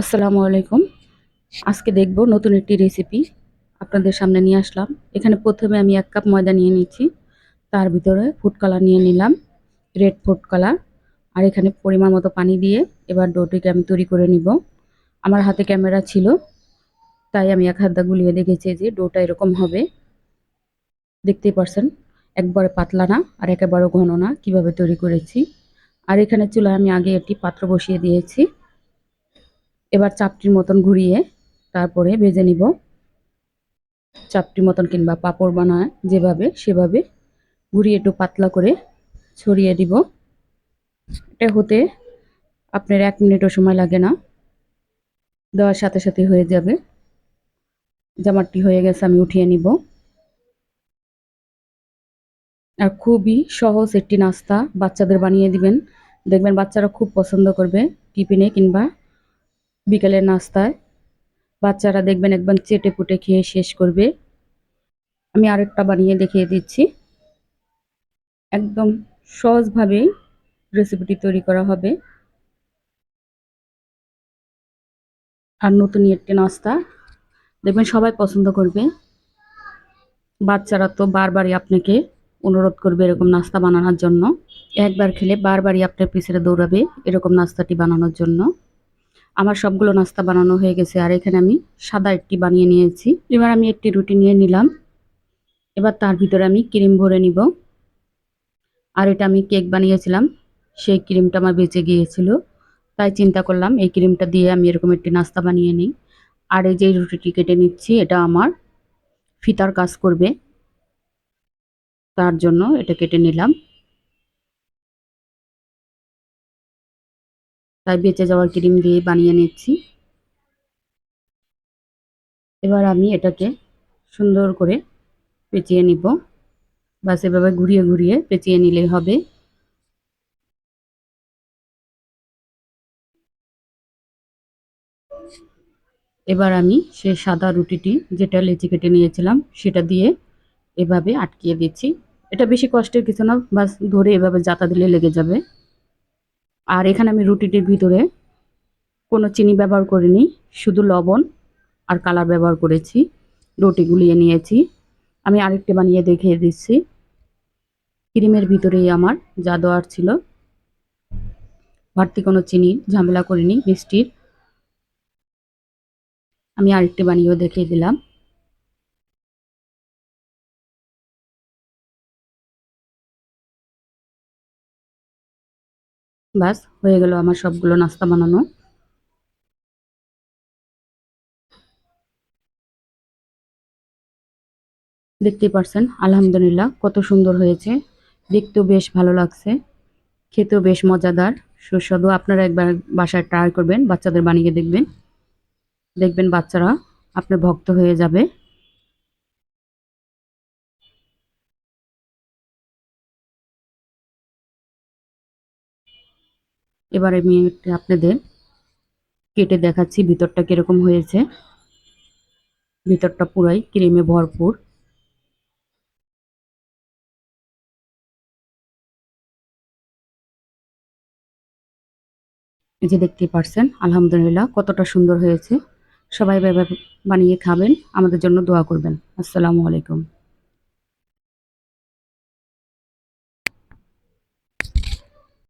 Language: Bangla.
আসসালামু আলাইকুম। আজকে দেখব নতুন একটি রেসিপি আপনাদের সামনে নিয়ে আসলাম। এখানে প্রথমে আমি এক কাপ ময়দা নিয়ে নিচ্ছি। তার ভিতরে ফুড কালার নিয়ে নিলাম রেড ফুড কালার আর এখানে পরিমাণ মতো পানি দিয়ে এবার ডোটিকে আমি তৈরি করে নিব। আমার হাতে ক্যামেরা ছিল, তাই আমি এক হাতটা গুলিয়ে দেখেছি যে ডোটা এরকম হবে। দেখতেই পারছেন, একবারে পাতলা না আর একেবারে ঘন না, কীভাবে তৈরি করেছি। আর এখানে চুলায় আমি আগে একটি পাত্র বসিয়ে দিয়েছি। এবার চাপটির মতন ঘুরিয়ে তারপরে ভেজে নিব। চাপটির মতন কিংবা পাপড় বানায় যেভাবে সেভাবে ঘুরিয়ে একটু পাতলা করে ছড়িয়ে দিব। এটা হতে আপনার এক মিনিটও সময় লাগে না। দেওয়ার সাথে সাথে হয়ে যাবে। জামাটি হয়ে গেছে, আমি উঠিয়ে নিব। আর খুবই সহজ একটি নাস্তা বাচ্চাদের বানিয়ে দিবেন। দেখবেন বাচ্চারা খুব পছন্দ করবে টিফিনে কিংবা বিকেলের নাস্তায়। বাচ্চারা দেখবেন একবার চেটে পুটে খেয়ে শেষ করবে। আমি আরেকটা বানিয়ে দেখিয়ে দিচ্ছি। একদম সহজভাবে রেসিপিটি তৈরি করা হবে। আর নতুন একটি নাস্তা। দেখবেন সবাই পছন্দ করবে। বাচ্চারা তো বারবারই আপনাকে অনুরোধ করবে এরকম নাস্তা বানানোর জন্য। একবার খেলে বারবারই আপনার পিছনে দৌড়াবে এরকম নাস্তাটি বানানোর জন্য। আমার সবগুলো নাস্তা বানানো হয়ে গেছে, আর এখানে আমি সাদা একটি বানিয়ে নিয়েছি। এবার আমি একটি রুটি নিয়ে নিলাম। এবার তার ভিতরে আমি ক্রিম ভরে নিব। আর এটা আমি কেক বানিয়েছিলাম, সেই ক্রিমটা আমার বেঁচে গিয়েছিল। তাই চিন্তা করলাম, এই ক্রিমটা দিয়ে আমি এরকম একটি নাস্তা বানিয়ে নিই। আর এই যে রুটিটি কেটে নিচ্ছি, এটা আমার ফিতার কাজ করবে। তার জন্য এটা কেটে নিলাম। তাই বেঁচে যাওয়ার ক্রিম দিয়ে বানিয়ে নিচ্ছি। এবার আমি এটাকে সুন্দর করে পেঁচিয়ে নিব। বাস এভাবে ঘুরিয়ে ঘুরিয়ে পেঁচিয়ে নিলেই হবে। এবার আমি সে সাদা রুটিটি, যেটা লেচি কেটে নিয়েছিলাম, সেটা দিয়ে এভাবে আটকিয়ে দিচ্ছি। এটা বেশি কষ্টের কিছু না বাস ধরে এভাবে জাতা দিলে লেগে যাবে। আর এখানে আমি রুটিটির ভিতরে কোনো চিনি ব্যবহার করিনি, শুধু লবণ আর কালার ব্যবহার করেছি। রুটি গুলিয়ে নিয়েছি। আমি আরেকটি বানিয়ে দেখিয়ে দিচ্ছি। ক্রিমের ভিতরেই আমার যা দেওয়ার ছিল। বাড়তি কোনো চিনি ঝামেলা করিনি, মিষ্টির। আমি আরেকটি বানিয়েও দেখিয়ে দিলাম। বাস হয়ে গেল আমার সবগুলো নাস্তা বানানো। দেখতেই পারছেন, আলহামদুলিল্লাহ, কত সুন্দর হয়েছে। দেখতেও বেশ ভালো লাগছে, খেতেও বেশ মজাদার, সুস্বাদু। আপনারা একবার বাসায় ট্রাই করবেন, বাচ্চাদের বানিয়ে দেখবেন। দেখবেন বাচ্চারা, আপনার ভক্ত হয়ে যাবে। এবার আমি আপনাদের কেটে দেখাচ্ছি, ভিতরটা কীরকম হয়েছে। ভিতরটা পুরাই ক্রিমে ভরপুর। এই যে দেখতেই পারছেন, আলহামদুলিল্লাহ কতটা সুন্দর হয়েছে। সবাই বানিয়ে খাবেন, আমাদের জন্য দোয়া করবেন। আসসালামু আলাইকুম।